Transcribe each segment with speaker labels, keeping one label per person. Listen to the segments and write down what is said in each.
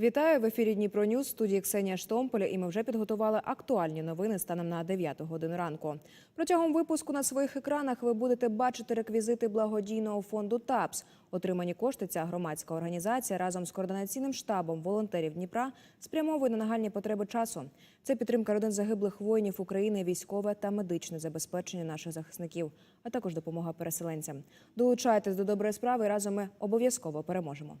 Speaker 1: Вітаю в ефірі Дніпро Ньюс, студії Ксенія Штомполя, і ми вже підготували актуальні новини станом на 9 годину ранку. Протягом випуску на своїх екранах ви будете бачити реквізити благодійного фонду ТАПС. Отримані кошти ця громадська організація разом з координаційним штабом волонтерів Дніпра спрямовує на нагальні потреби часу. Це підтримка родин загиблих воїнів України, військове та медичне забезпечення наших захисників, а також допомога переселенцям. Долучайтесь до доброї справи і разом ми обов'язково переможемо.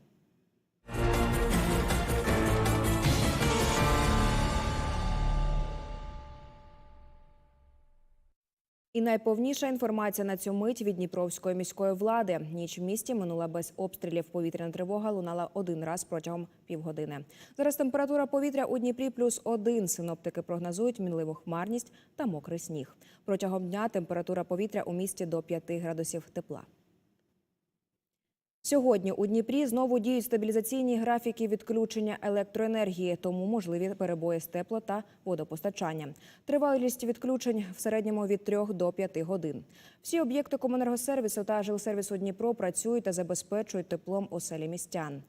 Speaker 1: Найповніша інформація на цю мить від Дніпровської міської влади. Ніч в місті минула без обстрілів. Повітряна тривога лунала один раз протягом півгодини. Зараз температура повітря у Дніпрі плюс один. Синоптики прогнозують мінливу хмарність та мокрий сніг. Протягом дня температура повітря у місті до 5 градусів тепла. Сьогодні у Дніпрі знову діють стабілізаційні графіки відключення електроенергії, тому можливі перебої з тепло та водопостачання. Тривалість відключень в середньому від 3 до 5 годин. Всі об'єкти комунергосервісу та жилсервісу Дніпро працюють та забезпечують теплом оселі містян.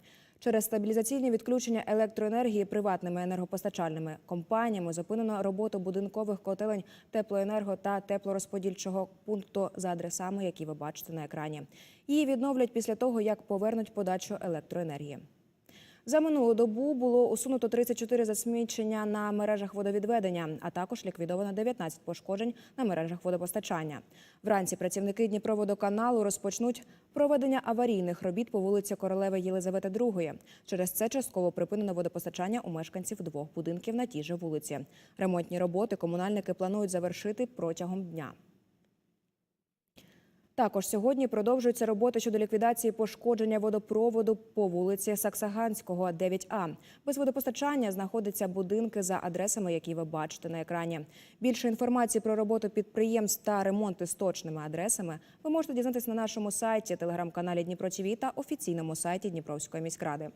Speaker 1: Через стабілізаційні відключення електроенергії приватними енергопостачальними компаніями зупинено роботу будинкових котелень теплоенерго та теплорозподільчого пункту за адресами, які ви бачите на екрані. Її відновлять після того, як повернуть подачу електроенергії. За минулу добу було усунуто 34 засмічення на мережах водовідведення, а також ліквідовано 19 пошкоджень на мережах водопостачання. Вранці працівники Дніпроводоканалу розпочнуть проведення аварійних робіт по вулиці Королеви Єлизавети II. Через це частково припинено водопостачання у мешканців двох будинків на тій же вулиці. Ремонтні роботи комунальники планують завершити протягом дня. Також сьогодні продовжуються роботи щодо ліквідації пошкодження водопроводу по вулиці Саксаганського, 9А. Без водопостачання знаходяться будинки за адресами, які ви бачите на екрані. Більше інформації про роботу підприємств та ремонти з точними адресами ви можете дізнатися на нашому сайті, телеграм-каналі Дніпро ТВ та офіційному сайті Дніпровської міськради.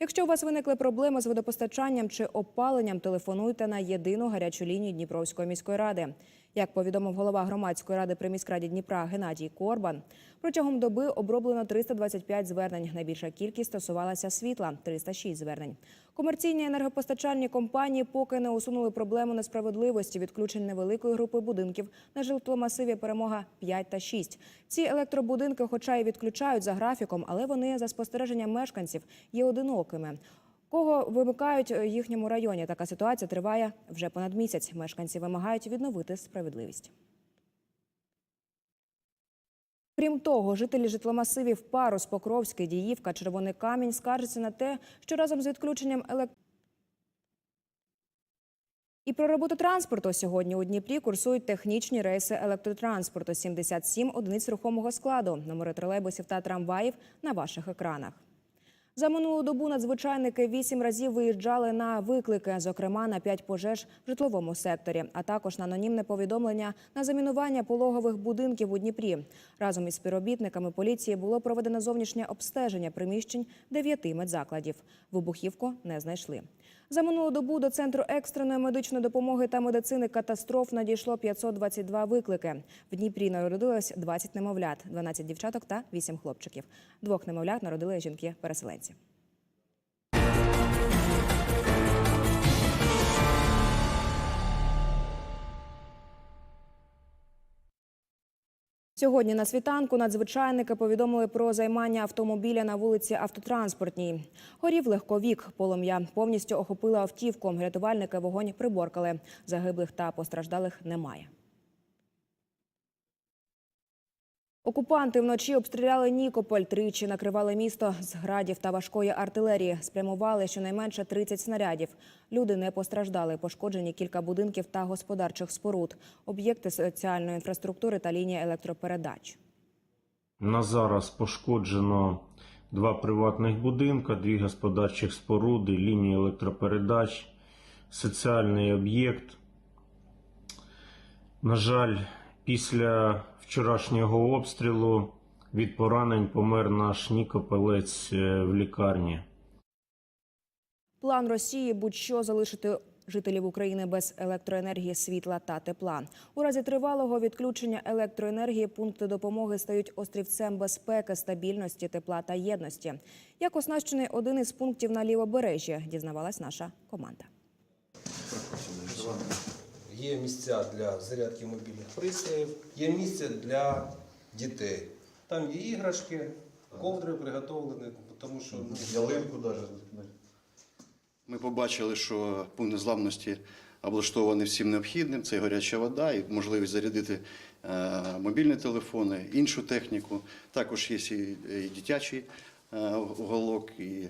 Speaker 1: Якщо у вас виникли проблеми з водопостачанням чи опаленням, телефонуйте на єдину гарячу лінію Дніпровської міської ради. Як повідомив голова громадської ради при міськраді Дніпра Геннадій Корбан, протягом доби оброблено 325 звернень. Найбільша кількість стосувалася світла 306 звернень. Комерційні енергопостачальні компанії поки не усунули проблему несправедливості відключень невеликої групи будинків на житломасиві перемога 5 та 6. Ці електробудинки, хоча й відключають за графіком, але вони за спостереженням мешканців є одинокими. Кого вимикають у їхньому районі? Така ситуація триває вже понад місяць. Мешканці вимагають відновити справедливість. Крім того, жителі житломасивів Парус, Покровський, Діївка, Червоний Камінь скаржаться на те, що разом з відключенням елект... І про роботу транспорту сьогодні у Дніпрі курсують технічні рейси електротранспорту 77 одиниць рухомого складу, номери тролейбусів та трамваїв на ваших екранах. За минулу добу надзвичайники вісім разів виїжджали на виклики, зокрема на п'ять пожеж в житловому секторі, а також на анонімне повідомлення на замінування пологових будинків у Дніпрі. Разом із співробітниками поліції було проведено зовнішнє обстеження приміщень дев'яти медзакладів. Вибухівку не знайшли. За минулу добу до центру екстреної медичної допомоги та медицини катастроф надійшло 522 виклики. В Дніпрі народилось 20 немовлят, 12 дівчаток та 8 хлопчиків. Двох немовлят народили жінки-переселенці. Сьогодні на світанку надзвичайники повідомили про займання автомобіля на вулиці Автотранспортній. Горів легковік. Полум'я повністю охопила автівку. Рятувальники вогонь приборкали. Загиблих та постраждалих немає. Окупанти вночі обстріляли Нікополь, тричі накривали місто з градів та важкої артилерії. Спрямували щонайменше 30 снарядів. Люди не постраждали. Пошкоджені кілька будинків та господарчих споруд, об'єкти соціальної інфраструктури та лінії електропередач.
Speaker 2: На зараз пошкоджено два приватних будинка, дві господарчих споруди, лінії електропередач, соціальний об'єкт. На жаль, після вчорашнього обстрілу від поранень помер наш Нікопелець е, в лікарні.
Speaker 1: План Росії будь-що залишити жителів України без електроенергії, світла та тепла. У разі тривалого відключення електроенергії пункти допомоги стають острівцем безпеки, стабільності, тепла та єдності. Як оснащений один із пунктів на лівобережжі, дізнавалась наша команда.
Speaker 3: Є місця для зарядки мобільних пристроїв, є місце для дітей. Там є іграшки, ковдри приготовлені, тому що ну,
Speaker 4: ялинку навіть. Ми побачили, що пункт незламності облаштований всім необхідним. Це і гаряча вода, і можливість зарядити е, мобільні телефони, іншу техніку. Також є і, дитячий е, уголок, і,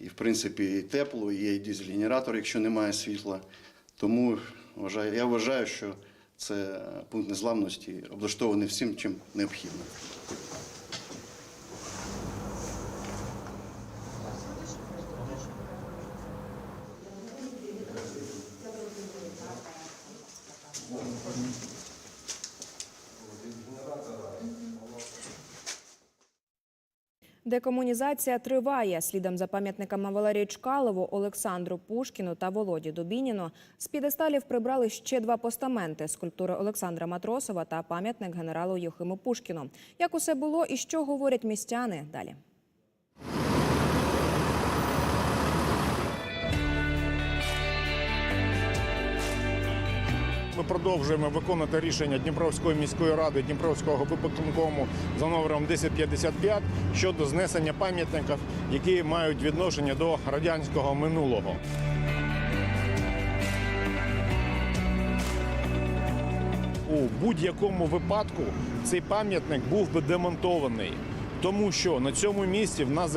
Speaker 4: і в принципі і тепло, і є і дизель-генератор, якщо немає світла. Тому я вважаю, що це пункт незламності облаштований всім, чим необхідно.
Speaker 1: Декомунізація триває. Слідом за пам'ятниками Валерію Чкалову, Олександру Пушкіну та Володі Дубініну з підесталів прибрали ще два постаменти: скульптури Олександра Матросова та пам'ятник генералу Юхиму Пушкіну. Як усе було і що говорять містяни далі?
Speaker 5: Ми продовжуємо виконувати рішення Дніпровської міської ради Дніпровського виконкому за номером 1055 щодо знесення пам'ятників, які мають відношення до радянського минулого. У будь-якому випадку цей пам'ятник був би демонтований. Тому що на цьому місці в нас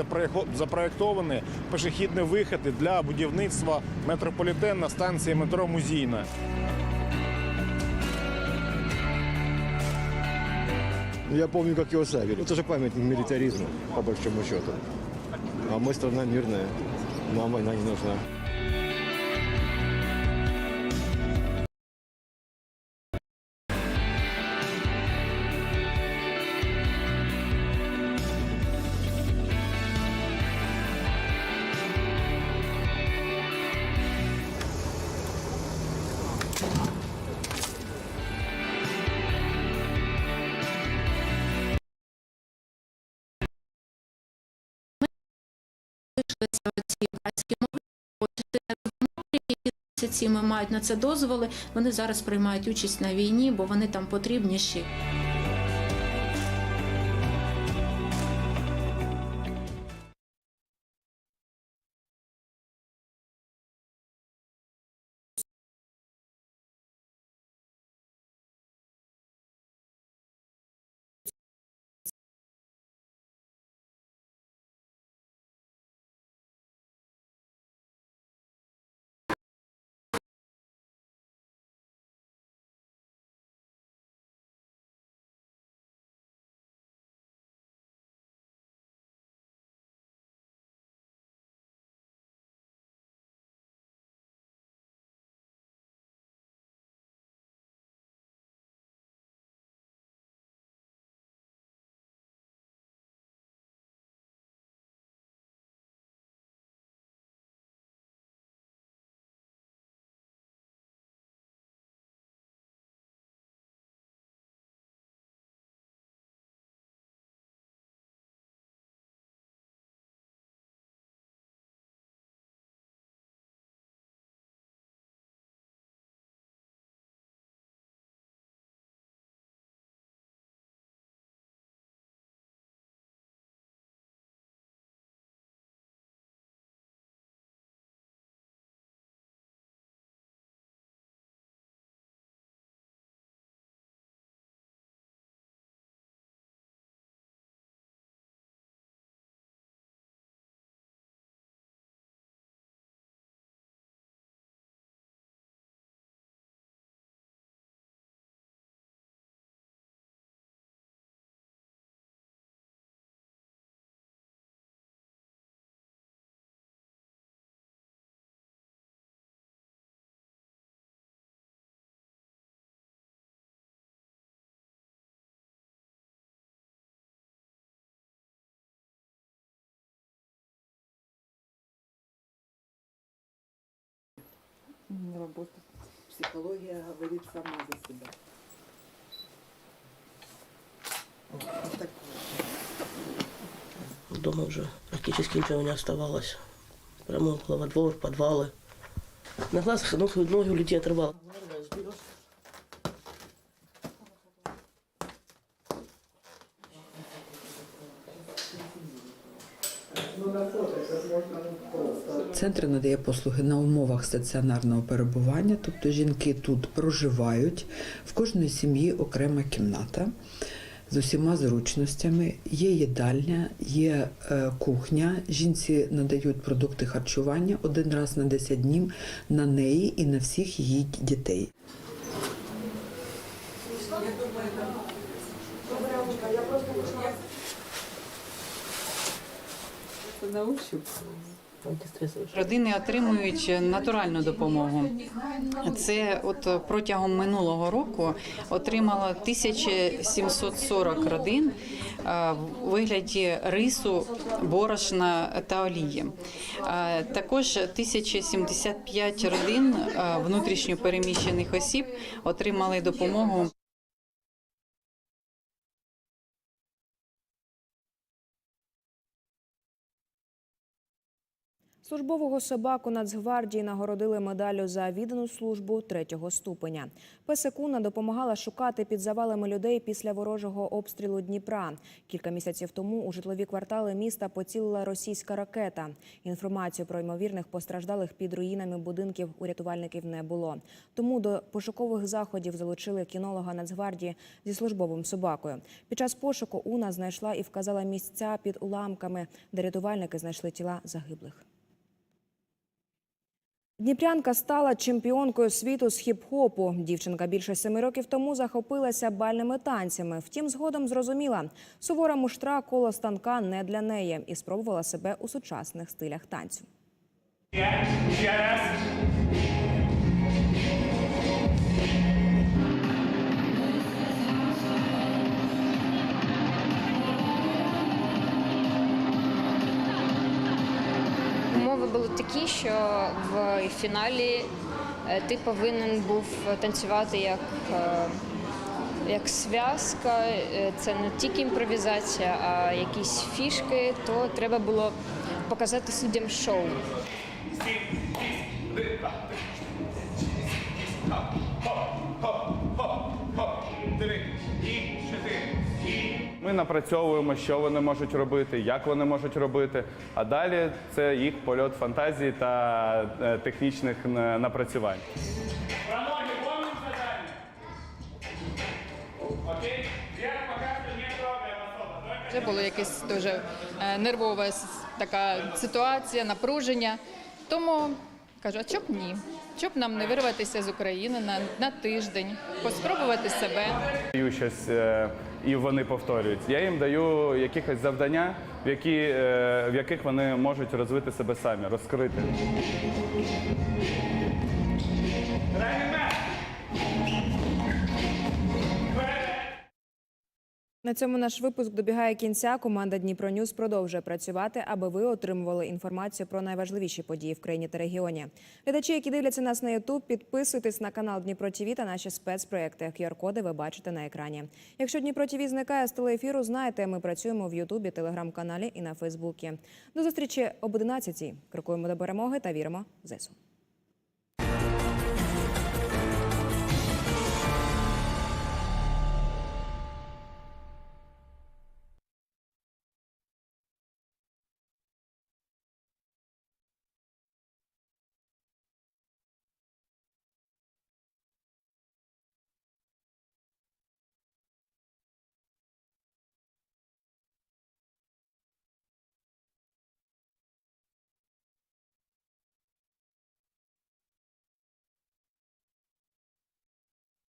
Speaker 5: запроектовані пішохідні виходи для будівництва метрополітен на станції метро Музійна.
Speaker 6: Я помню, как его ставили. Это же памятник милитаризма, по большому счету. А мы страна мирная. Нам война не нужна.
Speaker 7: Ці ми мають на це дозволи. Вони зараз приймають участь на війні, бо вони там потрібніші.
Speaker 8: Работа. Психология говорит сама за себя. Вот так.
Speaker 9: Дома уже практически ничего не оставалось. Прямо во двор, подвалы. На глазах ноги, ноги у людей отрывал.
Speaker 8: Центр надає послуги на умовах стаціонарного перебування, тобто жінки тут проживають. В кожної сім'ї окрема кімната з усіма зручностями. Є їдальня, є е, кухня. Жінці надають продукти харчування один раз на 10 днів на неї і на всіх її дітей.
Speaker 10: Родини отримують натуральну допомогу. Це от протягом минулого року отримало 1740 родин в вигляді рису, борошна та олії. Також 1075 родин внутрішньо переміщених осіб отримали допомогу
Speaker 1: Службового собаку Нацгвардії нагородили медаллю за віддану службу третього ступеня. Песекуна допомагала шукати під завалами людей після ворожого обстрілу Дніпра. Кілька місяців тому у житлові квартали міста поцілила російська ракета. Інформацію про ймовірних постраждалих під руїнами будинків у рятувальників не було. Тому до пошукових заходів залучили кінолога Нацгвардії зі службовим собакою. Під час пошуку Уна знайшла і вказала місця під уламками, де рятувальники знайшли тіла загиблих. Дніпрянка стала чемпіонкою світу з хіп-хопу. Дівчинка більше семи років тому захопилася бальними танцями. Втім, згодом зрозуміла, сувора муштра коло станка не для неї і спробувала себе у сучасних стилях танцю.
Speaker 11: Умови були такі, що в фіналі е, ти повинен був танцювати як, е, як зв'язка. Е, Це не тільки імпровізація, а якісь фішки, то треба було показати суддям шоу.
Speaker 12: Ми напрацьовуємо, що вони можуть робити, як вони можуть робити. А далі це їх польот фантазії та е, технічних е, напрацювань.
Speaker 10: Це було якась дуже е, нервова така ситуація, напруження. Тому кажу, а чоб ні? Щоб нам не вирватися з України на, на тиждень, поспробувати себе.
Speaker 12: Щось, і вони повторюють. Я їм даю якихось завдання, в, які, е, в яких вони можуть розвити себе самі, розкрити.
Speaker 1: На цьому наш випуск добігає кінця. Команда Дніпро Ньюс продовжує працювати, аби ви отримували інформацію про найважливіші події в країні та регіоні. Глядачі, які дивляться нас на Ютуб, підписуйтесь на канал Дніпро ТІВІ та наші спецпроекти. QR-коди ви бачите на екрані. Якщо Дніпро ТІВІ зникає з телеефіру, знаєте, ми працюємо в Ютубі, телеграм-каналі і на Фейсбуці. До зустрічі об 11 Крокуємо до перемоги та віримо в ЗСУ.